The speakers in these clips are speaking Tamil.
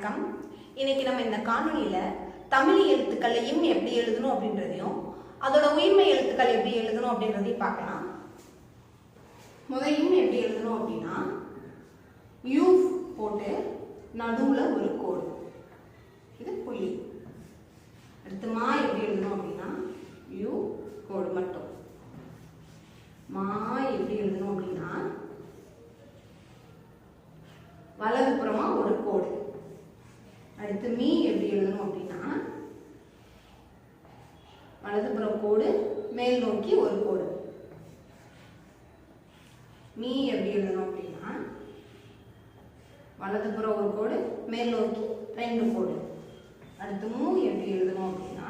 வணக்கம். இன்னைக்கு நம்ம இந்த காணொளியில தமிழ் எழுத்துக்களையும் எப்படி எழுதணும் அப்படின்றதையும் அதோட உயிர்மை எழுத்துக்கள் எப்படி எழுதணும் அப்படின்றதையும் பார்க்கலாம். முதலையும் எப்படி எழுதணும் அப்படின்னா யூ போட்டு நடுவில் ஒரு கோடு. இது புள்ளி. அடுத்து மா எப்படி எழுதணும் அப்படின்னா யூ கோடு மட்டும் மா எப்படி எழுதணும் அப்படின்னா வலதுபுறமா ஒரு கோடு அடுத்து மீ எப்படி எழுதணும் அப்படின்னா வலதுபுறம் கோடு மேல் நோக்கி ஒரு கோடு. மீ எப்படி எழுதணும் அப்படின்னா வலதுபுறம் ஒரு கோடு மேல் நோக்கி ரெண்டு கோடு. அடுத்து மூ எப்படி எழுதணும் அப்படின்னா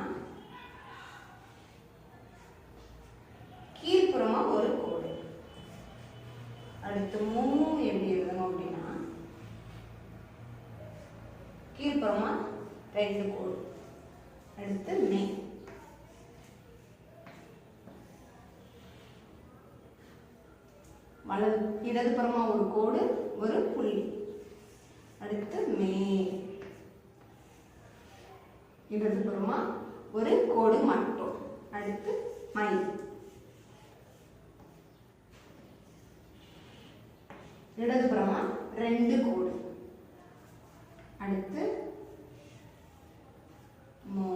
கீழ்ப்புறமா ஒரு கோடு. அடுத்து மூ எப்படி எழுதணும் அப்படின்னா கீழ்ப்புறமா ரெண்டு கோடு. அடுத்து மே வலது இடதுபுறமா ஒரு கோடு ஒரு புள்ளி. அடுத்து மே இடதுபுறமா ஒரு கோடு மட்டும். அடுத்து மை. இடதுபுறமா ரெண்டு கோடு. அடுத்து மோ.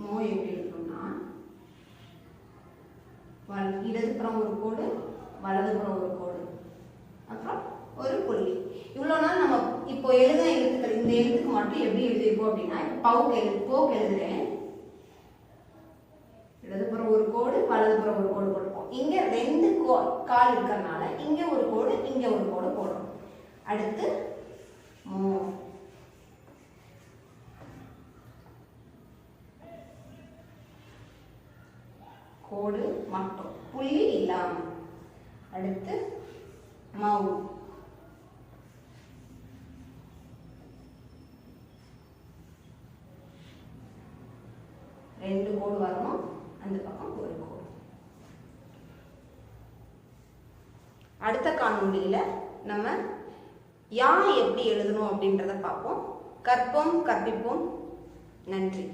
மோ எப்படி இருக்கும்னா வல இடதுபுறம் ஒரு கோடு வலதுபுறம் ஒரு கோடு. அப்புறம் ஒரு புள்ளி. இவ்வளோ நாள் நம்ம இப்போ எழுத எழுத்துக்கள் இந்த எழுத்துக்கு மட்டும் எப்படி எழுதியிருப்போம் அப்படின்னா இப்போ பவுக்கு எழுது போக்கு எழுதுறேன். இடதுபுறம் ஒரு கோடு வலதுபுறம் ஒரு கோடு இங்க ரெண்டு கோ கால் இருக்கறனால இங்க ஒரு கோடு இங்க ஒரு கோடு போடுறோம். அடுத்து மூ. கோடு மட்டும். புள்ளி இல்லாம. அடுத்து மவு ரெண்டு கோடு வரணும். அந்த பக்கம் ஒரு கோடு. அடுத்த காணொலியில் நம்ம யா எப்படி எழுதணும் அப்படின்றத பார்ப்போம். கற்போம் கற்பிப்போம். நன்றி.